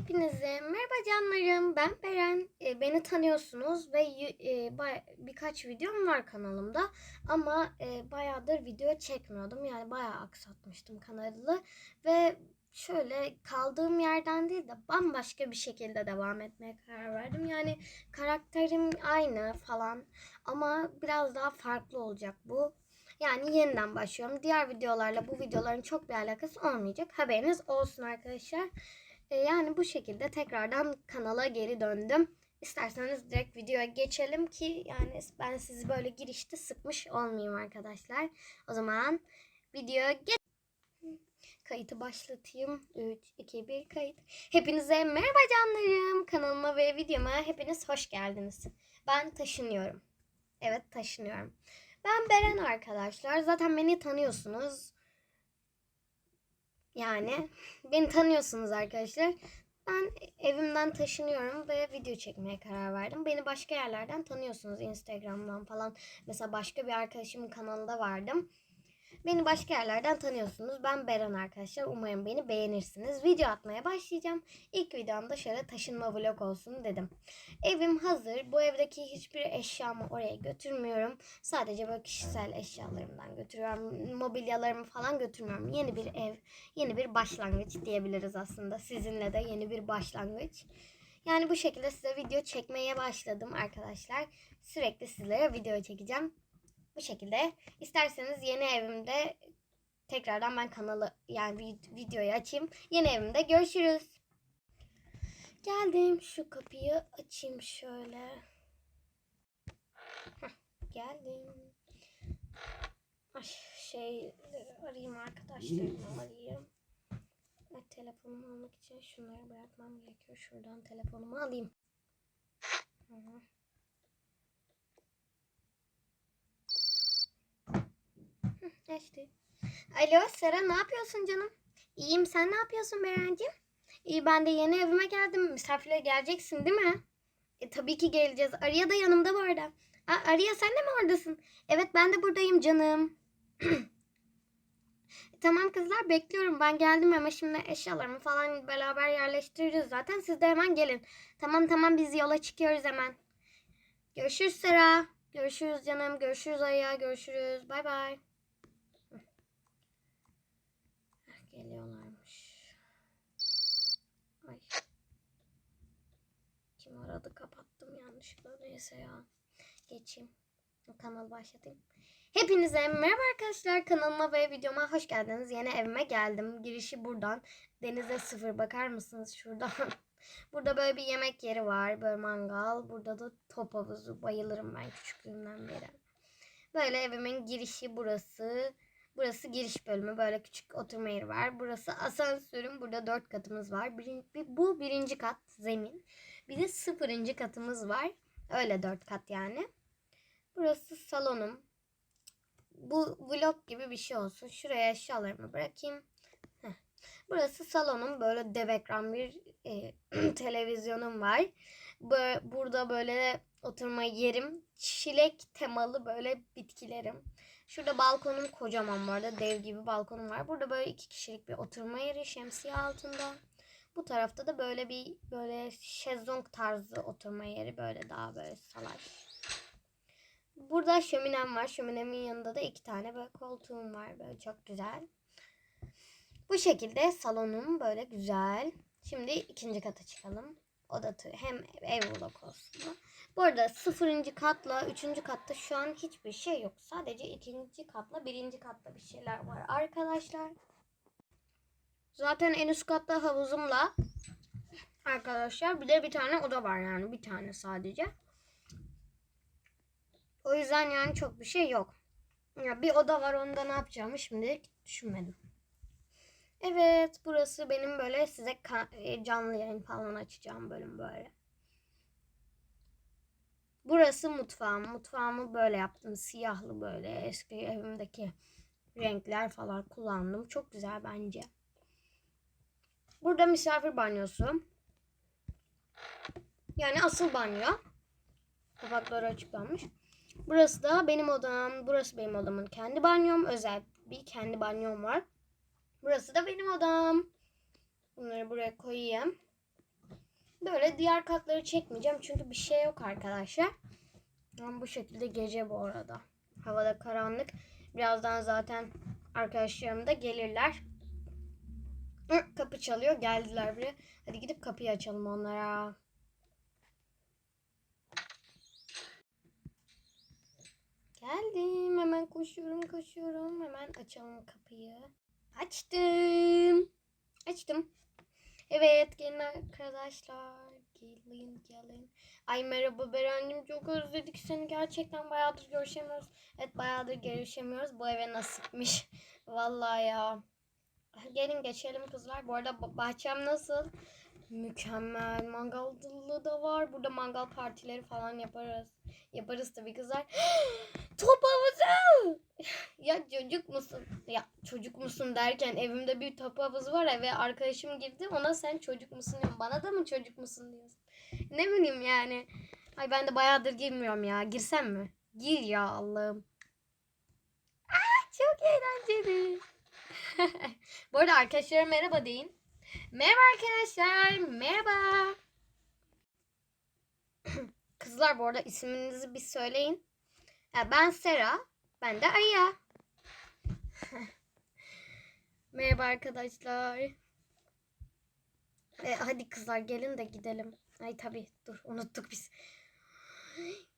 Hepinize merhaba canlarım. Ben Beren. E, beni tanıyorsunuz ve e, birkaç videom var kanalımda. Ama e, bayağıdır video çekmiyordum. Yani bayağı aksatmıştım kanalı. Ve şöyle kaldığım yerden değil de bambaşka bir şekilde devam etmeye karar verdim. Yani karakterim aynı falan ama biraz daha farklı olacak bu. Yani yeniden başlıyorum. Diğer videolarla bu videoların çok bir alakası olmayacak. Haberiniz olsun arkadaşlar. E, yani bu şekilde tekrardan kanala geri döndüm. İsterseniz direkt videoya geçelim ki yani ben sizi böyle girişte sıkmış olmayayım arkadaşlar. O zaman videoya geç. Kayıtı başlatayım. 3, 2, 1 kayıt. Hepinize merhaba canlarım. Kanalıma ve videoma hepiniz hoş geldiniz. Ben taşınıyorum. Evet taşınıyorum. Ben Beren arkadaşlar. Zaten beni tanıyorsunuz. Yani beni tanıyorsunuz arkadaşlar. Ben evimden taşınıyorum ve video çekmeye karar verdim. Beni başka yerlerden tanıyorsunuz Instagram'dan falan. Mesela başka bir arkadaşımın kanalında vardım. Beni başka yerlerden tanıyorsunuz. Ben Beren arkadaşlar. Umarım beni beğenirsiniz. Video atmaya başlayacağım. İlk videomda şöyle taşınma vlog olsun dedim. Evim hazır. Bu evdeki hiçbir eşyamı oraya götürmüyorum. Sadece böyle kişisel eşyalarımdan götürüyorum. Mobilyalarımı falan götürmüyorum. Yeni bir ev, yeni bir başlangıç diyebiliriz aslında. Sizinle de yeni bir başlangıç. Yani bu şekilde size video çekmeye başladım arkadaşlar. Sürekli sizlere video çekeceğim. Bu şekilde. İsterseniz yeni evimde tekrardan ben kanalı yani vid- videoyu açayım. Yeni evimde görüşürüz. Geldim. Şu kapıyı açayım şöyle. Heh, geldim. Ay, şey arayayım arkadaşlarımı arayayım. Ay, telefonumu almak için şunları bırakmam gerekiyor. Şuradan telefonumu alayım. Hı hı. Hı. Alo Sera ne yapıyorsun canım? İyiyim sen ne yapıyorsun Berenciğim? İyi ben de yeni evime geldim. Misafirle geleceksin değil mi? E, tabii ki geleceğiz. Arya da yanımda bu arada. Aa, Arya sen de mi oradasın? Evet ben de buradayım canım. tamam kızlar bekliyorum. Ben geldim ama şimdi eşyalarımı falan beraber yerleştireceğiz zaten. Siz de hemen gelin. Tamam tamam biz yola çıkıyoruz hemen. Görüşürüz Sera. Görüşürüz canım. Görüşürüz Arya. Görüşürüz. Bay bay. Heh, Geliyorlarmış. Ay. Kim aradı kapattım yanlışlıkla neyse ya. Geçeyim. Kanal başlatayım. Hepinize merhaba arkadaşlar kanalıma ve videoma hoş geldiniz. Yeni evime geldim. Girişi buradan. Denize sıfır bakar mısınız şuradan? Burada böyle bir yemek yeri var. Böyle mangal. Burada da top havuzu. Bayılırım ben küçüklüğümden beri. Böyle evimin girişi burası. Burası giriş bölümü. Böyle küçük oturma yeri var. Burası asansörüm. Burada dört katımız var. Birin- bir- bu birinci kat zemin. Bir de sıfırıncı katımız var. Öyle dört kat yani. Burası salonum. Bu vlog gibi bir şey olsun. Şuraya eşyalarımı bırakayım. Burası salonum. Böyle dev ekran bir e, televizyonum var. Bö- burada böyle oturma yerim. Çilek temalı böyle bitkilerim. Şurada balkonum kocaman var da dev gibi balkonum var. Burada böyle iki kişilik bir oturma yeri şemsiye altında. Bu tarafta da böyle bir böyle şezlong tarzı oturma yeri böyle daha böyle salaş. Burada şöminem var. Şöminemin yanında da iki tane böyle koltuğum var. Böyle çok güzel. Bu şekilde salonum böyle güzel. Şimdi ikinci kata çıkalım. O da tı- hem ev vlog olsun. Bu arada sıfırıncı katla üçüncü katta şu an hiçbir şey yok. Sadece ikinci katla birinci katta bir şeyler var arkadaşlar. Zaten en üst katta havuzumla arkadaşlar bir de bir tane oda var yani bir tane sadece. O yüzden yani çok bir şey yok. Ya bir oda var onda ne yapacağımı şimdilik düşünmedim. Evet burası benim böyle size e, canlı yayın falan açacağım bölüm böyle. Burası mutfağım. Mutfağımı böyle yaptım. Siyahlı böyle eski evimdeki renkler falan kullandım. Çok güzel bence. Burada misafir banyosu. Yani asıl banyo. Kapakları açıklanmış. Burası da benim odam. Burası benim odamın kendi banyom. Özel bir kendi banyom var. Burası da benim odam. Bunları buraya koyayım. Böyle diğer katları çekmeyeceğim çünkü bir şey yok arkadaşlar. Ama bu şekilde gece bu arada. Havada karanlık. Birazdan zaten arkadaşlarım da gelirler. Kapı çalıyor. Geldiler buraya. Hadi gidip kapıyı açalım onlara. Geldim. Hemen koşuyorum koşuyorum. Hemen açalım kapıyı. Açtım. Açtım. Evet gelin arkadaşlar. Gelin gelin. Ay merhaba Beren'cim çok özledik seni. Gerçekten bayağıdır görüşemiyoruz. Evet bayağıdır görüşemiyoruz. Bu eve nasipmiş. Vallahi ya. Gelin geçelim kızlar. Bu arada ba- bahçem nasıl? Mükemmel. Mangallı da var. Burada mangal partileri falan yaparız. Yaparız tabii kızlar. Top havuzu. ya çocuk musun? Ya çocuk musun derken evimde bir top havuzu var ya ve arkadaşım girdi ona sen çocuk musun diyorum. Bana da mı çocuk musun diyorsun? Ne bileyim yani. Ay ben de bayağıdır girmiyorum ya. Girsem mi? Gir ya Allah'ım. Aa, çok eğlenceli. Bu arada arkadaşlara merhaba deyin. Merhaba arkadaşlar. Merhaba. Kızlar bu arada isminizi bir söyleyin. Ya ben Sera. Ben de Aya. Merhaba arkadaşlar. E, hadi kızlar gelin de gidelim. Ay tabii dur unuttuk biz.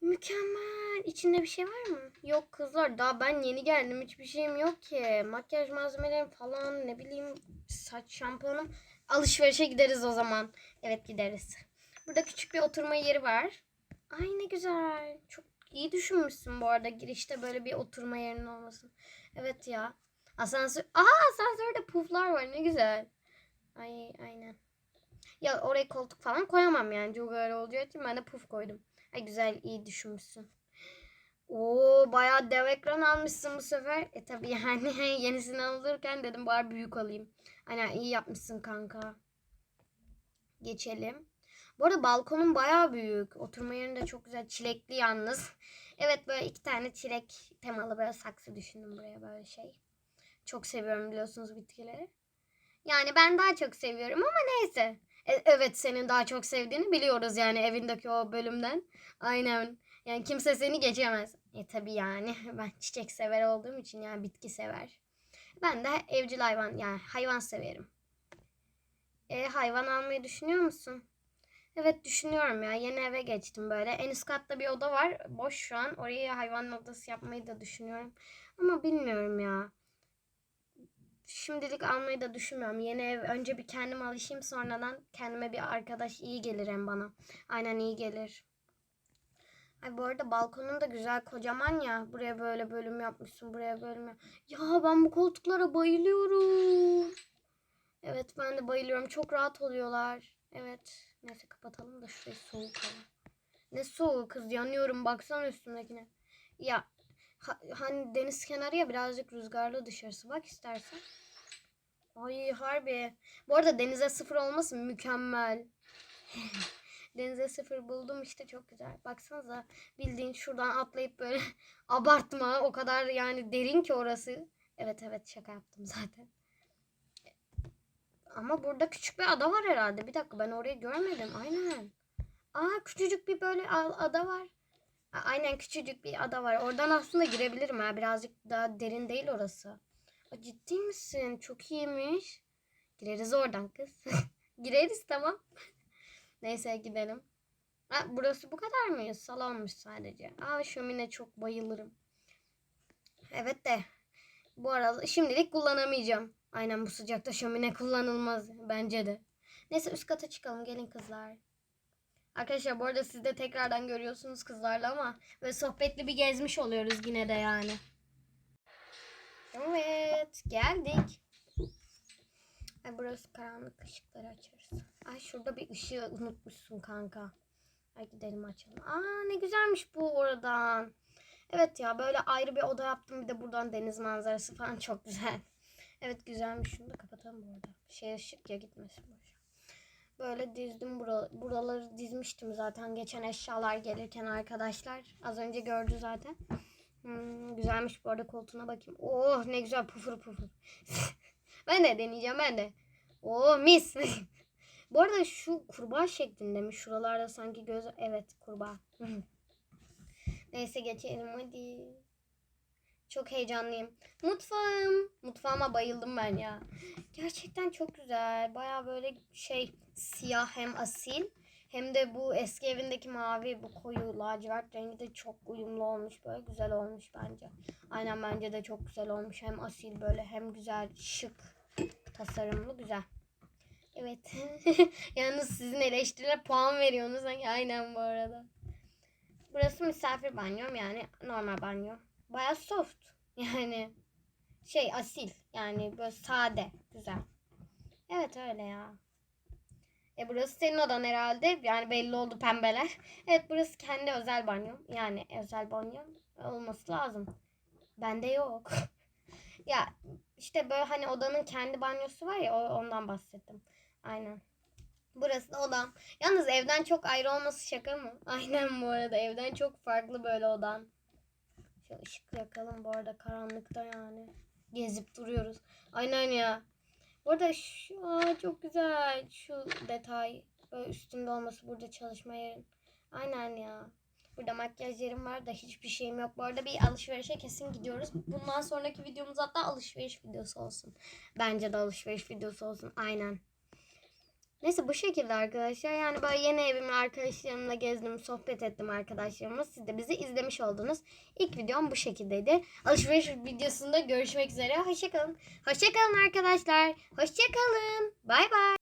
Mükemmel. İçinde bir şey var mı? Yok kızlar daha ben yeni geldim. Hiçbir şeyim yok ki. Makyaj malzemelerim falan ne bileyim saç şampuanım. Alışverişe gideriz o zaman. Evet gideriz. Burada küçük bir oturma yeri var. Ay ne güzel. Çok iyi düşünmüşsün bu arada girişte böyle bir oturma yerinin olması. Evet ya. Asansör. Aa asansörde puflar var ne güzel. Ay aynen. Ya oraya koltuk falan koyamam yani. Çok öyle olacağı için ben de puf koydum. Ay güzel iyi düşünmüşsün. Oo bayağı dev ekran almışsın bu sefer. E tabii yani yenisini alırken dedim bari büyük alayım. Aynen iyi yapmışsın kanka. Geçelim. Bu arada balkonun bayağı büyük. Oturma yerinde çok güzel. Çilekli yalnız. Evet böyle iki tane çilek temalı böyle saksı düşündüm buraya böyle şey. Çok seviyorum biliyorsunuz bitkileri. Yani ben daha çok seviyorum ama neyse. E- evet senin daha çok sevdiğini biliyoruz yani evindeki o bölümden. Aynen. Yani kimse seni geçemez. E tabi yani ben çiçek sever olduğum için yani bitki sever. Ben de evcil hayvan yani hayvan severim. E hayvan almayı düşünüyor musun? Evet düşünüyorum ya. Yeni eve geçtim böyle. En üst katta bir oda var. Boş şu an. Oraya hayvan odası yapmayı da düşünüyorum. Ama bilmiyorum ya. Şimdilik almayı da düşünmüyorum. Yeni ev önce bir kendim alışayım sonradan kendime bir arkadaş iyi gelir hem bana. Aynen iyi gelir. Ay bu arada balkonun da güzel kocaman ya. Buraya böyle bölüm yapmışsın. Buraya bölüm yap- Ya ben bu koltuklara bayılıyorum. Evet ben de bayılıyorum. Çok rahat oluyorlar. Evet. Neyse kapatalım da şurayı soğuk hava. Ne soğuk kız yanıyorum baksana üstümdekine. Ya hani deniz kenarı ya birazcık rüzgarlı dışarısı. Bak istersen. Ay harbi. Bu arada denize sıfır olması mükemmel. denize sıfır buldum işte çok güzel. Baksanıza bildiğin şuradan atlayıp böyle abartma. O kadar yani derin ki orası. Evet evet şaka yaptım zaten. Ama burada küçük bir ada var herhalde. Bir dakika ben orayı görmedim. Aynen. Aa küçücük bir böyle ada var. Aynen küçücük bir ada var. Oradan aslında girebilirim ha. Birazcık daha derin değil orası. Ciddi misin? Çok iyiymiş. Gireriz oradan kız. Gireriz tamam. Neyse gidelim. Ha, burası bu kadar mı? Salonmuş sadece. Aa şömine çok bayılırım. Evet de bu arada şimdilik kullanamayacağım. Aynen bu sıcakta şömine kullanılmaz bence de. Neyse üst kata çıkalım gelin kızlar. Arkadaşlar bu arada siz de tekrardan görüyorsunuz kızlarla ama böyle sohbetli bir gezmiş oluyoruz yine de yani. Evet geldik. Ay burası karanlık ışıkları açarız. Ay şurada bir ışığı unutmuşsun kanka. Ay gidelim açalım. Aa ne güzelmiş bu oradan. Evet ya böyle ayrı bir oda yaptım bir de buradan deniz manzarası falan çok güzel. Evet güzelmiş şunu da kapatalım bu arada. Şey ışık ya gitmesin boş. Böyle dizdim bura, buraları dizmiştim zaten geçen eşyalar gelirken arkadaşlar. Az önce gördü zaten. Hmm, güzelmiş bu arada koltuğuna bakayım. Oh ne güzel pufur pufur. ben de deneyeceğim ben de. Oh mis. Bu arada şu kurbağa şeklinde mi? Şuralarda sanki göz... Evet kurbağa. Neyse geçelim hadi. Çok heyecanlıyım. Mutfağım. Mutfağıma bayıldım ben ya. Gerçekten çok güzel. Baya böyle şey siyah hem asil hem de bu eski evindeki mavi bu koyu lacivert rengi de çok uyumlu olmuş. Böyle güzel olmuş bence. Aynen bence de çok güzel olmuş. Hem asil böyle hem güzel şık tasarımlı güzel. Evet. Yalnız sizin eleştirilere puan veriyorsunuz. Aynen bu arada. Burası misafir banyom yani normal banyo. Baya soft. Yani şey asil. Yani böyle sade. Güzel. Evet öyle ya. E burası senin odan herhalde. Yani belli oldu pembeler. Evet burası kendi özel banyom. Yani özel banyom olması lazım. Bende yok. ya işte böyle hani odanın kendi banyosu var ya ondan bahsettim. Aynen. Burası da odam. Yalnız evden çok ayrı olması şaka mı? Aynen bu arada evden çok farklı böyle odan. Şöyle ışık yakalım bu arada karanlıkta yani. Gezip duruyoruz. Aynen ya. Bu arada şu aa, çok güzel şu detay. Böyle üstünde olması burada çalışma yerin. Aynen ya. Burada makyaj yerim var da hiçbir şeyim yok. Bu arada bir alışverişe kesin gidiyoruz. Bundan sonraki videomuz hatta alışveriş videosu olsun. Bence de alışveriş videosu olsun. Aynen. Neyse bu şekilde arkadaşlar. Yani böyle yeni evimle arkadaşlarımla gezdim, sohbet ettim arkadaşlarımla. Siz de bizi izlemiş oldunuz. İlk videom bu şekildeydi. Alışveriş videosunda görüşmek üzere. Hoşçakalın. Hoşçakalın arkadaşlar. Hoşçakalın. Bay bay.